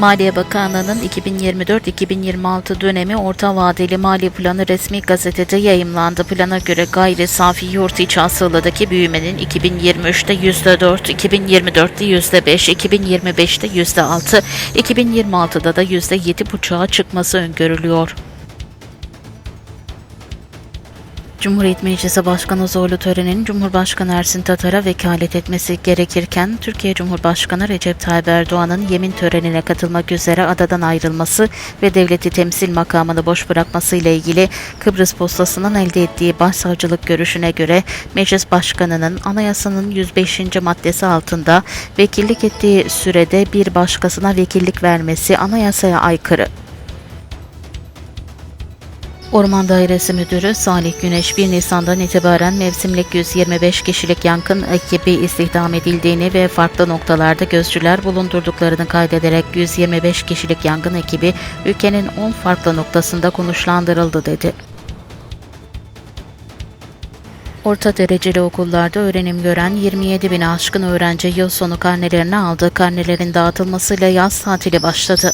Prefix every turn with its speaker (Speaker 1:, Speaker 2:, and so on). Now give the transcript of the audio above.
Speaker 1: Maliye Bakanlığı'nın 2024-2026 dönemi orta vadeli mali planı resmi gazetede yayımlandı. Plana göre gayri safi yurt içi hasıladaki büyümenin 2023'te %4, 2024'te %5, 2025'te %6, 2026'da da %7,5'a çıkması öngörülüyor. Cumhuriyet Meclisi Başkanı Zorlu törenin Cumhurbaşkanı Ersin Tatar'a vekalet etmesi gerekirken Türkiye Cumhurbaşkanı Recep Tayyip Erdoğan'ın yemin törenine katılmak üzere adadan ayrılması ve devleti temsil makamını boş bırakması ile ilgili Kıbrıs postasının elde ettiği başsavcılık görüşüne göre Meclis Başkanı'nın anayasanın 105. maddesi altında vekillik ettiği sürede bir başkasına vekillik vermesi anayasaya aykırı. Orman Dairesi Müdürü Salih Güneş 1 Nisan'dan itibaren mevsimlik 125 kişilik yankın ekibi istihdam edildiğini ve farklı noktalarda gözcüler bulundurduklarını kaydederek 125 kişilik yangın ekibi ülkenin 10 farklı noktasında konuşlandırıldı dedi. Orta dereceli okullarda öğrenim gören 27 bin aşkın öğrenci yıl sonu karnelerini aldı. Karnelerin dağıtılmasıyla yaz tatili başladı.